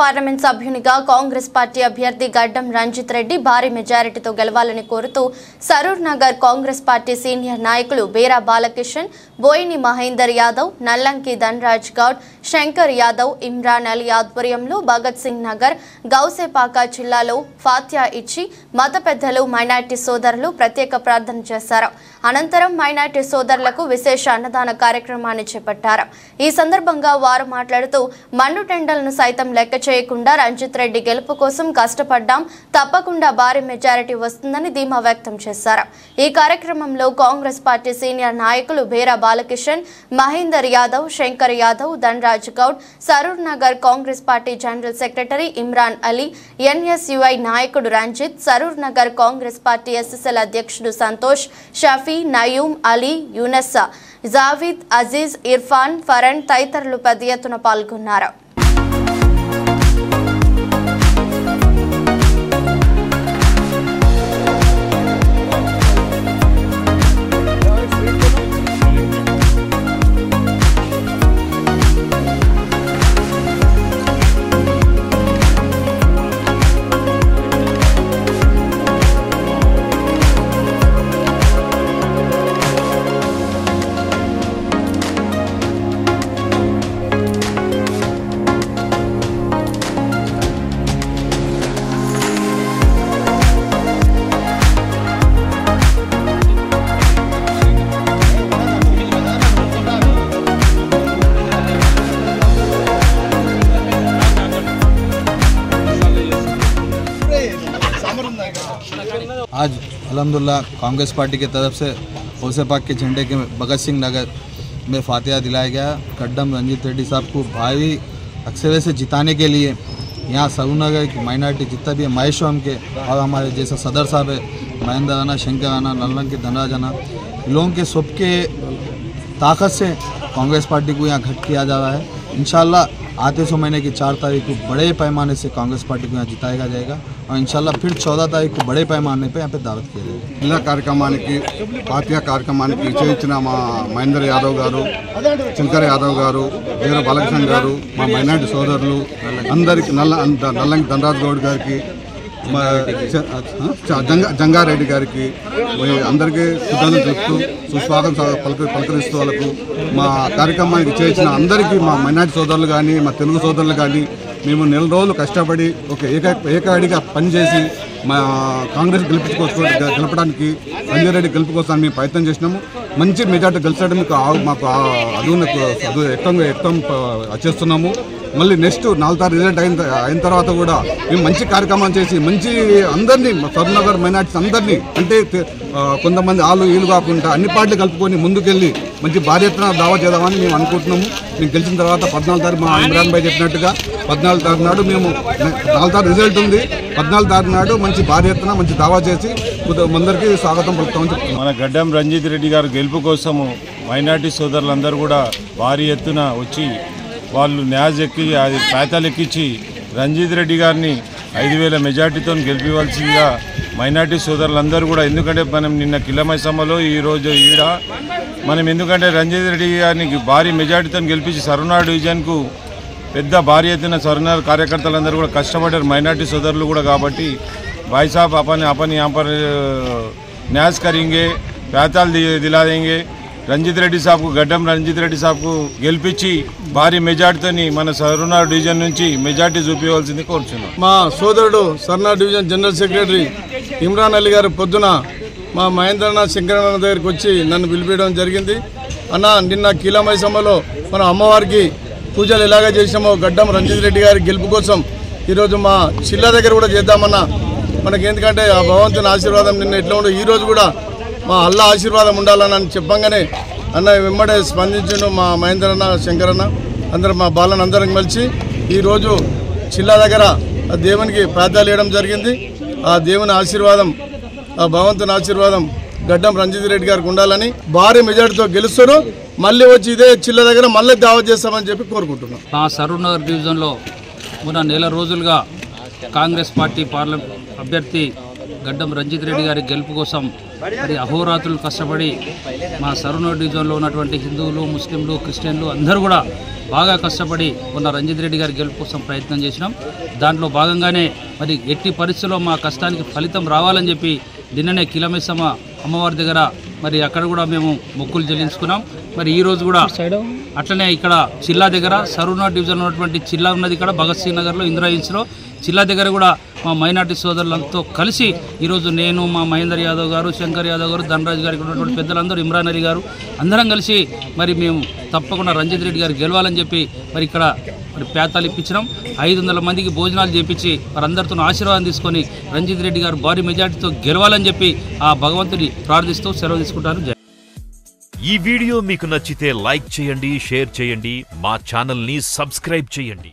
Parliament సభ్యునిగా Congress party అభ్యర్థి గడ్డం రంజిత్ రెడ్డి భారీ మెజారిటీతో గెలవాలని కోరుతూ Saroor Nagar Congress party senior నాయకులు బేరా బాలకిషన్ బోయిని మహేందర్ యాదవ్ నల్లంకి ధన్రాజ్ గౌడ్ శంకర్ యాదవ్ ఇమ్రాన్ అలీ ఆధ్వర్యంలో భగత్ సింగ్ నగర్ గౌసేపాక జిల్లాలో ఫాత్యా ఇచ్చి మత పెద్దలు మైనార్టీ సోదరులు ప్రత్యేక ప్రార్థన చేశారు. అనంతరం మైనార్టీ సోదరులకు విశేష అన్నదాన కార్యక్రమాన్ని చేపట్టారు. ఈ సందర్భంగా వారు మాట్లాడుతూ మండు టెండలను సైతం లెక్క చేయకుండా రంజిత్ రెడ్డి గెలుపు కోసం కష్టపడ్డాం. తప్పకుండా భారీ మెజారిటీ వస్తుందని ధీమా వ్యక్తం చేశారు. ఈ కార్యక్రమంలో కాంగ్రెస్ పార్టీ సీనియర్ నాయకులు Bera Balakishan Mahender Yadav Shankar Yadav Dhanraj Goud Saroor Nagar Congress party general secretary Imran Ali NSUI నాయకుడు Ranjith Saroor Nagar Congress party SSL అధ్యక్షుడు సంతోష్ షఫీ నయూమ్ అలీ యునెస్సా జావీద్ అజీజ్ ఇర్ఫాన్ ఫరన్ తదితరులు పెద్ద ఎత్తున పాల్గొన్నారు. आज अलहमदिल्ला कांग्रेस पार्टी की तरफ़ से होसेपाक के झंडे के भगत सिंह नगर में फातिहा दिलाया गया। कड्डम रंजीत रेड्डी साहब को भारी अक्सर से जिताने के लिए यहाँ सरूनगर की माइनॉरिटी जितना भी है महेश्वरम के और हमारे जैसे सदर साहब है, महेंद्र आना शंकर आना नल्लन के धनराज आना लोगों के सबके ताकत से कांग्रेस पार्टी को यहाँ घट किया जा रहा है। इंशाल्लाह आते सौ महीने की चार तारीख को बड़े पैमाने से कांग्रेस पार्टी को यहाँ जिताया जाएगा और इंशाल्लाह फिर चौदह तारीख को बड़े पैमाने पे यहाँ पे दावत किया जाएगा జిల్లా కార్యక్రమానికి పార్టీ కార్యక్రమానికి విజయించిన మా మహేందర్ యాదవ్ గారు శంకర్ యాదవ్ గారు వీర బాలకృష్ణ గారు మా మైనార్టీ సోదరులు అందరికి నల్ల అంత నల్లంకి ధనరాజ్ గౌడ్ గారికి మా చ- చ- జంగా జంగారెడ్డి గారికి అందరికీ కృతజ్ఞతలు తెలుపుతూ సుస్వాగతం స- పలక పలకరిస్తూ వాళ్ళకు మా కార్యక్రమానికి చేసిన అందరికీ మా మైనార్టీ సోదరులు కానీ మా తెలుగు సోదరులు కానీ మేము నెల రోజులు కష్టపడి ఒక ఏక ఏకాడిగా పనిచేసి మా కాంగ్రెస్ గెలిపించుకోవచ్చు గెలపడానికి సంజయ్ రెడ్డి గెలుపుకోసం మేము ప్రయత్నం చేసినాము. మంచి మెజార్టీ గెలిచడం ఆ- మాకు అదువు అదు ఎక్కువ ఎక్కువ చేస్తున్నాము. మళ్ళీ నెక్స్ట్ నాలుగు తారీఖు రిజల్ట్ అయిన అయిన తర్వాత కూడా మేము మంచి కార్యక్రమం చేసి మంచి అందరినీ సరునగర్ మైనార్టీస్ అందరినీ అంటే కొంతమంది ఆలు ఈలు కాకుండా అన్ని పార్టీలు కలుపుకొని ముందుకెళ్ళి మంచి భారీ ఎత్తున దావా చేద్దామని మేము అనుకుంటున్నాము. మేము గెలిచిన తర్వాత పద్నాలుగు తారీఖు మా ఇమ్రాన్ భాయ్ చెప్పినట్టుగా పద్నాలుగు తారీఖు నాడు మేము నాలుగు తారీఖు రిజల్ట్ ఉంది. పద్నాలుగు తారీఖు నాడు మంచి భారీ ఎత్తున మంచి దావా చేసి అందరికీ స్వాగతం పలుకుతామని చెప్తున్నాం. మన గడ్డం రంజిత్ రెడ్డి గారు గెలుపు కోసము మైనార్టీ సోదరులందరూ కూడా భారీ ఎత్తున వచ్చి వాళ్ళు న్యాజ్ ఎక్కి అది ఖాతాలు ఎక్కించి రంజిత్ రెడ్డి గారిని ఐదు వేల మెజార్టీతో గెలిపివలసిందిగా మైనార్టీ సోదరులందరూ కూడా ఎందుకంటే మనం నిన్న కిలమై సభలో ఈరోజు ఈడ మనం ఎందుకంటే రంజిత్ రెడ్డి గారిని భారీ మెజార్టీతో గెలిపించి సర్వనాడు డివిజన్కు పెద్ద భారీ ఎత్తున సర్వనాడు కార్యకర్తలందరూ కూడా కష్టపడ్డారు మైనార్టీ సోదరులు కూడా కాబట్టి. భాయిసాబ్ అపని అపని అపని న్యాస్ కరింగే పేతాలు దిలాదేంగే రంజిత్ రెడ్డి సాబ్కు గడ్డం రంజిత్ రెడ్డి సాబ్కు గెలిపించి భారీ మెజార్టీతోని మన సరునార్ డివిజన్ నుంచి మెజార్టీ చూపించవలసింది కోరుచున్నాం. మా సోదరుడు Sarna division general secretary Imran Ali గారు పొద్దున మా మహేంద్రనాథ్ శంకరనాథ్ దగ్గరికి వచ్చి నన్ను పిలిపించడం జరిగింది. అన్న నిన్న కీలమై సభలో మన అమ్మవారికి పూజలు ఎలాగ చేసామో గడ్డం రంజిత్ రెడ్డి గారి గెలుపు కోసం ఈరోజు మా చిల్ల దగ్గర కూడా చేద్దామన్నా. మనకి ఎందుకంటే ఆ భగవంతుని ఆశీర్వాదం నిన్న ఎట్లా ఉండదు ఈరోజు కూడా మా అల్లా ఆశీర్వాదం ఉండాలని అని చెప్పంగానే అన్న వెంబడే స్పందించిండు మా మహేంద్రన్న శంకరన్న అందరం మా బాలను అందరం కలిసి ఈరోజు చిల్లా దగ్గర ఆ దేవునికి ప్రార్థనలు వేయడం జరిగింది. ఆ దేవుని ఆశీర్వాదం ఆ భగవంతుని ఆశీర్వాదం గడ్డం రంజిత్ రెడ్డి గారికి ఉండాలని భారీ మెజార్టీతో గెలుస్తారు. మళ్ళీ వచ్చి ఇదే చిల్ల దగ్గర మళ్ళీ దావత్ చేస్తామని చెప్పి కోరుకుంటున్నాం. మా సరూర్నగర్ డివిజన్లో మొన్న నెల రోజులుగా కాంగ్రెస్ పార్టీ పార్లమెంట్ అభ్యర్థి గడ్డం రంజిత్ రెడ్డి గారి గెలుపు కోసం మరి అహోరాత్రులు కష్టపడి మా సరునూరు డివిజన్లో ఉన్నటువంటి హిందువులు ముస్లింలు క్రిస్టియన్లు అందరూ కూడా బాగా కష్టపడి ఉన్న రంజిత్ రెడ్డి గారి గెలుపు కోసం ప్రయత్నం చేసినాం. దాంట్లో భాగంగానే మరి ఎట్టి పరిస్థితుల్లో మా కష్టానికి ఫలితం రావాలని చెప్పి నిన్ననే కిలమేసమ్మ అమ్మవారి దగ్గర మరి అక్కడ కూడా మేము మొక్కులు చెల్లించుకున్నాం. మరి ఈ రోజు కూడా అట్లనే ఇక్కడ చిల్లా దగ్గర సరూనా డివిజన్ ఉన్నటువంటి చిల్లా ఉన్నది ఇక్కడ భగత్ సింగ్ నగర్లో ఇందిరా హిల్స్లో చిల్లా దగ్గర కూడా మా మైనార్టీ సోదరులతో కలిసి ఈరోజు నేను మా మహేందర్ యాదవ్ గారు శంకర్ యాదవ్ గారు ధనరాజ్ గారు ఇక్కడ ఉన్నటువంటి పెద్దలందరూ ఇమ్రాన్ అలీ గారు అందరం కలిసి మరి మేము తప్పకుండా రంజిత్ రెడ్డి గారు గెలవాలని చెప్పి మరి ఇక్కడ మరి పేతాలు ఇప్పించినాం. ఐదు వందల మందికి భోజనాలు చేపించి వారందరితో ఆశీర్వాదం తీసుకొని రంజిత్ రెడ్డి గారు భారీ మెజార్టీతో గెలవాలని చెప్పి ఆ భగవంతుని ప్రార్థిస్తూ సెలవు తీసుకుంటారు ఈ వీడియో మీకు నచ్చితే లైక్ చేయండి షేర్ చేయండి మా ఛానల్ని సబ్స్క్రైబ్ చేయండి.